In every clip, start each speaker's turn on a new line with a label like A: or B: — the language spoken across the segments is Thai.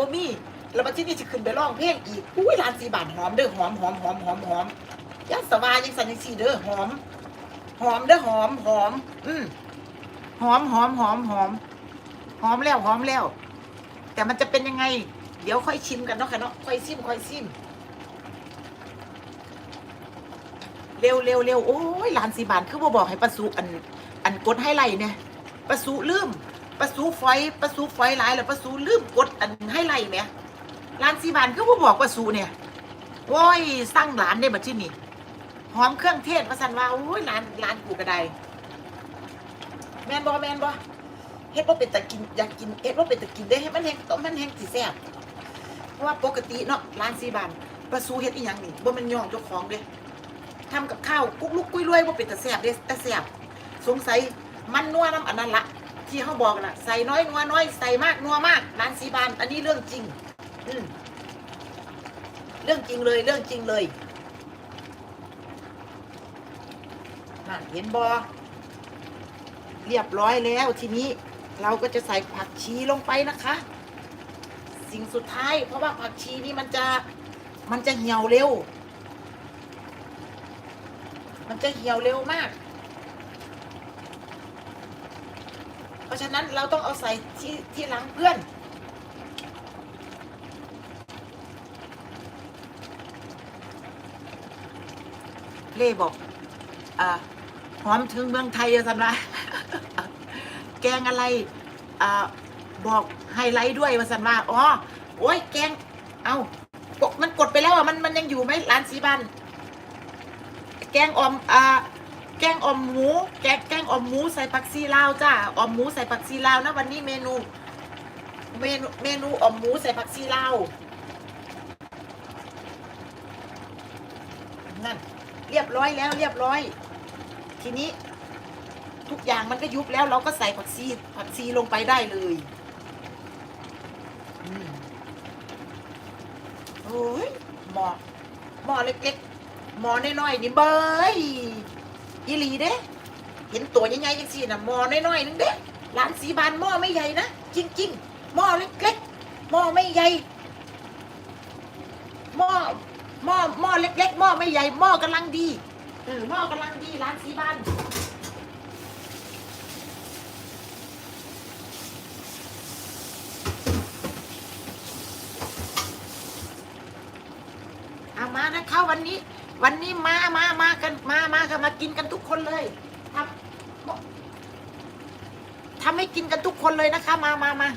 A: บ่มีแล้วบัดที่นี่สิขึ้นไปร้องเพลงอีกอุ้ยร้านสีบาทหอมเด้อหอมหอมหอมหอมหอมยาสวายังสันนิสีเด้อหอม หอมเด้อหอมหอม อืมหอมหอมหอมหอมหอมแล้วหอมแล้ว แต่มันจะเป็นยังไง เดี๋ยวค่อยชิมกันเนาะค่ะเนาะค่อยชิมค่อยชิมเร็วเร็วเร็วโอ้ยร้านสีบานคือบ่บอกให้ปะสุอัน อันกดให้ไล่เนี่ยปะสุลืม ปะสุฝอยปะสุฝอยหลายแล้วปะสุลืมกดอันให้ไล่แหมร้านสีบานคือบ่บอกปะสุเนี่ยโอ้ยสร้างร้านได้บัดที่นี่หอมเครื่องเทศประสันว่าโอ้ยร้านร้านกูกระไดแมนบ่แมนบ่เฮ็ดบ่าเป็นตะกินอยากกินเฮ็ดบ่าเป็นตะกินได้เฮ็ดมันแห้งต้มมันแห้งสิแซ่บเพราะว่าปกติเนาะร้านสีบานปะสุเฮ็ดอีหยังนี่บ่ม่นย่องเจ้าของเด้ทำกับข้าวกุ๊กลุกกุ้ยรวยว่าเป็นต่แสบเด้แต่แสบสงสัยมันนัวน้ำอันนั้นละ ที่เขาบอกน่ะใส่น้อยนัวน้อยใส่มากนัวมากร้านสีบาน อันนี้เรื่องจริง อืมเรื่องจริงเลย เรื่องจริงเลยนั่นเห็นบอเรียบร้อยแล้วทีนี้เราก็จะใส่ผักชีลงไปนะคะ สิ่งสุดท้ายเพราะว่าผักชีนี่มันจะมันจะเหี่ยวเร็ว มันจะเหี่ยวเร็วมาก เพราะฉะนั้นเราต้องเอาใส่ที่ที่หลังเพื่อน เล่บอกอ่าหอมถึงเมืองไทยอะสำหรับแกงอะไรอ่าบอกไฮไลท์ด้วยว่าสันว่าอ๋อโอ้ยแกง เอากดมันกดไปแล้วอะมันมันยังอยู่ไหมร้านสีบัน แกงออมอ่า แกงออมหมู แกงแกงออมหมูใส่ผักซีลาวจ้าออมหมูใส่ผักซีลาวนะวันนี้เมนู เมนูเมนูออมหมูใส่ผักซีลาวนั่นเรียบร้อยแล้วเรียบร้อย ทีนี้ ทุกอย่างมันก็ยุบแล้วเราก็ใส่ผักซีผักซีลงไปได้เลยอืมโอ้ยหม้อหม้อเล็กๆหม้อน้อยๆนี่เบย อีหลีเด้ เห็นตัวใหญ่ๆจังซี่นะหม้อน้อยๆนึงเด้ร้านสีบานหม้อไม่ใหญ่นะจริงๆหม้อเล็กๆหม้อไม่ใหญ่หม้อหม้อหม้อเล็กๆหม้อไม่ใหญ่หม้อกำลังดีเออหม้อกำลังดีร้านสีบานเอามานะคะวันนี้ วันนี้มามามากัน มามากันมากินกันทุกคนเลยทำทำให้กินกันทุกคนเลยนะคะ มามามา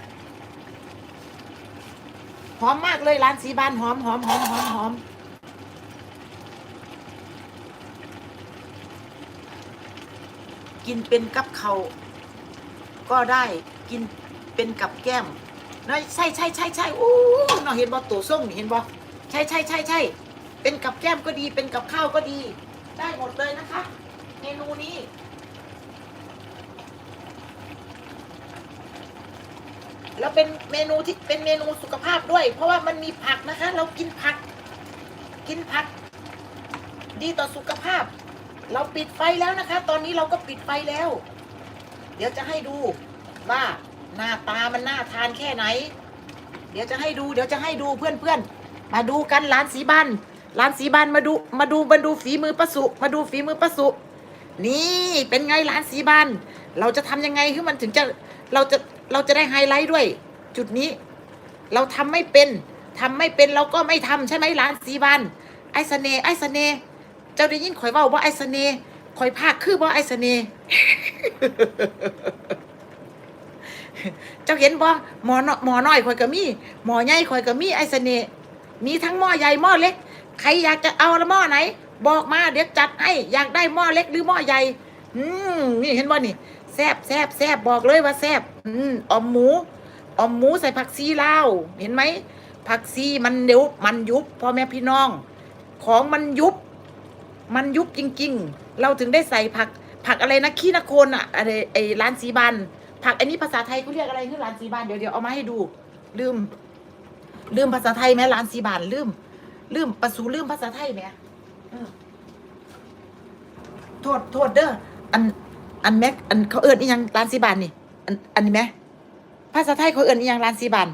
A: หอมมากเลยร้านสีบานหอมหอมหอมหอมหอมกินเป็นกับเขาวก็ได้กินเป็นกับแก้มน้อยใช่ใช่ใช่ใช่อู้เนาะเห็นบอตัวส้มเห็นบอใช่ใช่ใช่ใช่ เป็นกับแก้มก็ดีเป็นกับข้าวก็ดี ได้หมดเลยนะคะ เมนูนี้แล้วเป็นเมนูที่เป็นเมนูสุขภาพด้วย เพราะว่ามันมีผักนะคะ เรากินผัก กินผัก ดีต่อสุขภาพ เราปิดไฟแล้วนะคะ ตอนนี้เราก็ปิดไฟแล้ว เดี๋ยวจะให้ดูว่าหน้าตามันน่าทานแค่ไหน เดี๋ยวจะให้ดู เดี๋ยวจะให้ดูเพื่อนเพื่อนๆมาดูกันร้านสีบัน ร้านสีบันมาดูมาดูมาดูฝีมือประสุ มาดูฝีมือประสุ นี่เป็นไงร้านสีบันเราจะทำยังไงคือมันถึงจะเราจะเราจะได้ไฮไลท์ด้วย จุดนี้ เราทำไม่เป็นทำไม่เป็นเราก็ไม่ทำใช่ไหมร้านสีบันไอสเน่ไอสเน่เจ้าได้ยินข่อยว่าว่าไอสเน่ข่อยภาคคือว่าไอสเน่เจ้าเห็นบ่หมอนอยหมอน้อยข่อยก็มีหมอใหญ่ข่อยก็มีไอสเน่มีทั้งหม้อใหญ่หม้อเล็ก ใครอยากจะเอาละหม้อไหน บอกมาเดี๋ยวจัดให้อยากได้หม้อเล็กหรือหม้อใหญ่ อืมนี่เห็นบ่นี่แซบแซบแซบบอกเลยว่าแซบอืมอมหมูออมหมูใส่ผักซีลาวเห็นไหมผักซีมันเดี๋ยวมันยุบพ่อแม่พี่น้อง ของมันยุบ มันยุบจริง ๆ เราถึงได้ใส่ผัก ผักอะไรนะขี้นโคนอะอะไรไอ้ร้านสีบันผักอันนี้ภาษาไทยเขาเรียกอะไรคือร้านสีบานเดี๋ยวเดี๋ยวเอามาให้ดู ลืม ลืมภาษาไทยไหมร้านสีบานลืม ลืมประสูลืมภาษาไทยไหมโทษโทษเด้ออัน อันแม็กอันเขาเอิญอีหยังร้านสีบานนี่ อันอันนี้ไหมภาษาไทยเขาเอิญอีหยังร้านสีบาน